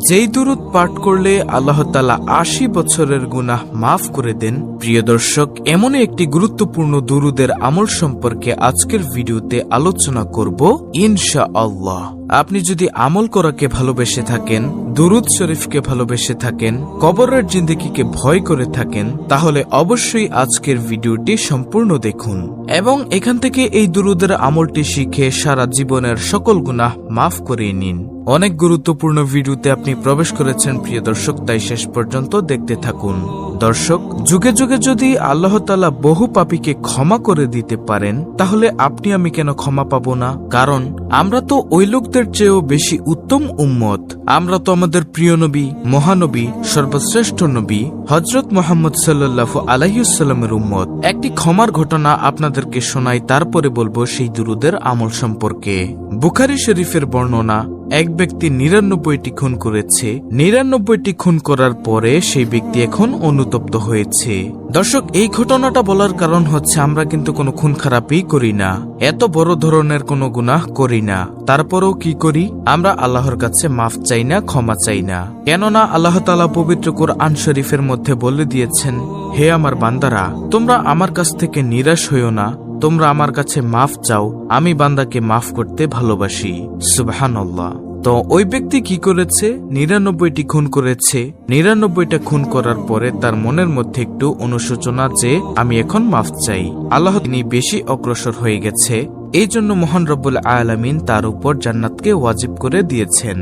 যেই দুরুদ পাঠ করলে আল্লাহ তালা আশি বছরের গুনাহ মাফ করে দেন। প্রিয় দর্শক, এমনই একটি গুরুত্বপূর্ণ দুরুদের আমল সম্পর্কে আজকের ভিডিওতে আলোচনা করব ইনশা আল্লাহ আপনি যদি আমল করাকে ভালোবেসে থাকেন, দুরুদ শরীফকে ভালোবেসে থাকেন, কবরের জিন্দিগিকে ভয় করে থাকেন, তাহলে অবশ্যই আজকের ভিডিওটি সম্পূর্ণ দেখুন এবং এখান থেকে এই দুরুদের আমলটি শিখে সারা জীবনের সকল গুনাহ মাফ করিয়ে নিন। অনেক গুরুত্বপূর্ণ ভিডিওতে আপনি প্রবেশ করেছেন, প্রিয় দর্শক, তাই শেষ পর্যন্ত দেখতে থাকুন। দর্শক, যুগে যুগে যদি আল্লাহ তালা বহু পাপীকে ক্ষমা করে দিতে পারেন, তাহলে আপনি আমি কেন ক্ষমা পাবো না? কারণ, আমরা তো ওই লোকদের চেয়েও বেশি উত্তম উম্মত। আমরা তো আমাদের প্রিয় নবী, মহানবী, সর্বশ্রেষ্ঠ নবী হজরত মোহাম্মদ সাল্লাহ আলাইসাল্লামের উম্মত। একটি ক্ষমার ঘটনা আপনাদেরকে শোনাই, তারপরে বলব সেই দুরুদের আমল সম্পর্কে। বুখারি শরীফের বর্ণনা এক ব্যক্তি নিরানব্বইটি খুন করেছে। নিরানব্বইটি খুন করার পরে সেই ব্যক্তি এখন অনুতপ্ত হয়েছে। দর্শক, এই ঘটনাটা বলার কারণ হচ্ছে আমরা কিন্তু কোনো খুন খারাপই করি না। এত বড় ধরনের কোনো গুনাহ করি না। তারপরেও কি করি? আমরা আল্লাহর কাছে মাফ চাই না, ক্ষমা চাই না। কেননা আল্লাহ তালা পবিত্র কোরআন শরীফের মধ্যে বলে দিয়েছেন, হে আমার বান্দারা, তোমরা আমার কাছ থেকে নিরাশ হইও না। তোমরা আমার কাছে মাফ চাও, আমি বান্দাকে মাফ করতে ভালোবাসি। সুবহানাল্লাহ। তো ওই ব্যক্তি কি করেছে? নিরানব্বইটি খুন করেছে। নিরানব্বইটা খুন করার পরে তার মনের মধ্যে একটু অনুশোচনা যে, আমি এখন মাফ চাই। আল্লাহ তিনি বেশি অগ্রসর হয়ে গেছে। এই জন্য মহান রব্বুল আলামিন তার উপর জান্নাতকে ওয়াজিব করে দিয়েছেন।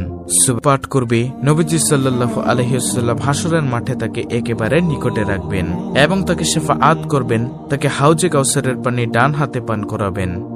পাঠ করবে, নবীজি সাল্লাহ আলহিউসাল্লাম হাসরের মাঠে তাকে একেবারে নিকটে রাখবেন এবং তাকে শেফা আদ করবেন, তাকে হাউজে কাউসারের পানি ডান হাতে পান করাবেন।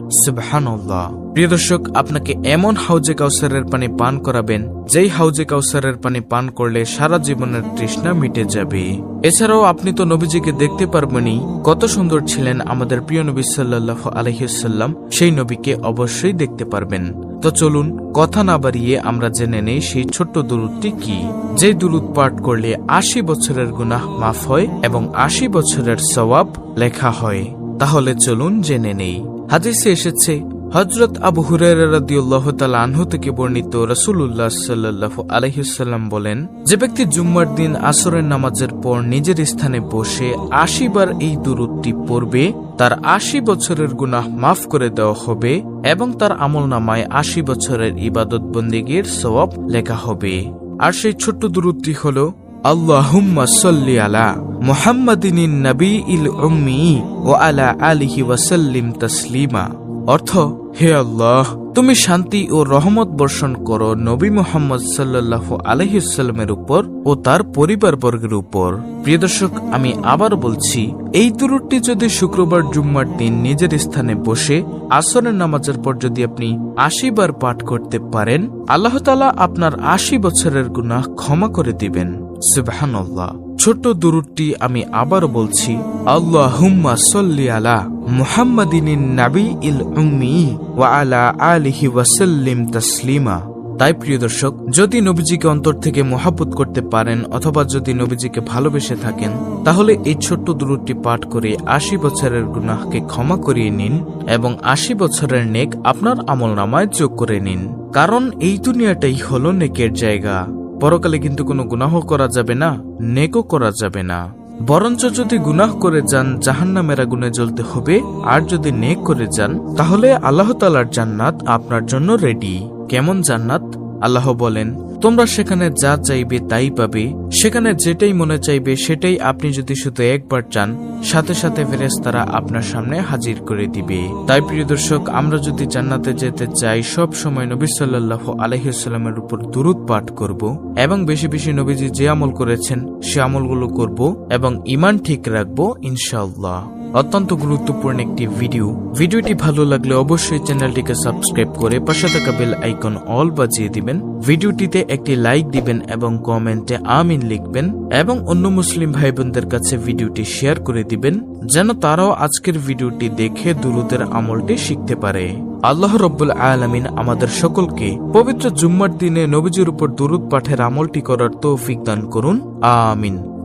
প্রিয় দর্শক, আপনাকে এমন হাউজে কাউসারের পানি পান করাবেন, যেই হাউজে কাউসারের পানি পান করলে সারা জীবনের তৃষ্ণা মিটে যাবে। এছাড়াও আপনি তো নবীজিকে দেখতে পারবেনই, কত সুন্দর ছিলেন আমাদের প্রিয় নবী সাল্লাহ আলহিসাল্লাম সেই নবীকে অবশ্যই দেখতে পারবেন। তো চলুন, কথা না বাড়িয়ে আমরা জেনে নেই সেই ছোট্ট দুরুদটি কি। যে দুরুদ পাঠ করলে আশি বছরের গুনাহ মাফ হয় এবং আশি বছরের সওয়াব লেখা হয়। তাহলে চলুন জেনে নেই। হাদিসে এসেছে হজরত আবু হুরাহ থেকে বর্ণিত রসুল্লাহ সাল্লাহ আলহিসাল্লাম বলেন, যে ব্যক্তি জুম্মার দিন আসরের নামাজের পর নিজের স্থানে বসে আশি বার এই দূরত্বটি পড়বে, তার আশি বছরের গুনাহ মাফ করে দেওয়া হবে এবং তার আমল নামায় আশি বছরের ইবাদত বন্দিগির সওয়াব লেখা হবে। আর সেই ছোট্ট দূরত্বটি হল আল্লাহুম্মা সাল্লি আলা মুহাম্মাদিন নবী ইল উম্মি ও আলা আলিহি ওয়াসাল্লিম তসলিমা। অর্থ, হে আল্লাহ, তুমি শান্তি ও রহমত বর্ষণ করো নবী মোহাম্মদ সাল্লাহ আলহিসাল্লামের উপর ও তার পরিবার বর্গের উপর। প্রিয় দর্শক, আমি আবার বলছি, এই দুরুটি যদি শুক্রবার জুম্মার দিন নিজের স্থানে বসে আসরের নামাজের পর যদি আপনি আশি বার পাঠ করতে পারেন, আল্লাহ তালা আপনার আশি বছরের গুনাহ ক্ষমা করে দিবেন। সুবাহান্লাহ ছোট্ট দুরুটি আমি আবার বলছি আল্লাহ হুম্মা সল্লি আলা মুহাম্মাদিন নাবি ইল উম্মি ওয়া আলা আলিহি ওয়াসাল্লিম তাসলিমা। তাই প্রিয় দর্শক, যদি নবীজিকে অন্তর থেকে মহাব্বত করতে পারেন অথবা যদি নবীজিকে ভালোবেসে থাকেন, তাহলে এই ছোট্ট দূরটি পাঠ করে আশি বছরের গুনাহকে ক্ষমা করিয়ে নিন এবং আশি বছরের নেক আপনার আমল নামায় যোগ করে নিন। কারণ এই দুনিয়াটাই হলো নেকের জায়গা। পরকালে কিন্তু কোনো গুনাহ করা যাবে না, নেকও করা যাবে না। বরঞ্চ যদি গুনাহ করে যান জাহান নামের আগুনে জ্বলতে হবে, আর যদি নেক করে যান, তাহলে আল্লাহ তালার জান্নাত আপনার জন্য রেডি কেমন জান্নাত? আল্লাহ বলেন, তোমরা সেখানে যা চাইবে তাই পাবে। সেখানে যেটাই মনে চাইবে সেটাই আপনি যদি শুধু একবার চান, সাথে সাথে ফেরেস্তারা আপনার সামনে হাজির করে দিবে। তাই প্রিয় দর্শক, আমরা যদি জান্নাতে যেতে চাই, সব সময় নবী সাল্লাহ আলহিসাল্লামের উপর দুরুদ পাঠ করব এবং বেশি বেশি নবীজি যে আমল করেছেন, সে আমলগুলো করব এবং ইমান ঠিক রাখব ইনশাআল্লাহ। অত্যন্ত গুরুত্বপূর্ণ একটি ভিডিও। ভিডিওটি ভালো লাগলে অবশ্যই চ্যানেলটিকে সাবস্ক্রাইব করে পাশে থাকা বেল আইকন অল বাজিয়ে দিবেন। ভিডিওটিতে একটি লাইক দিবেন এবং কমেন্টে আমিন লিখবেন এবং অন্য মুসলিম ভাই বোনদের কাছে ভিডিওটি শেয়ার করে দিবেন, যেন তারাও আজকের ভিডিওটি দেখে দুরুদের আমলটি শিখতে পারে। আল্লাহ রব্বুল আলামিন আমাদের সকলকে পবিত্র জুম্মার দিনে নবীজির উপর দুরুদ পাঠের আমলটি করার তৌফিক দান করুন। আমিন।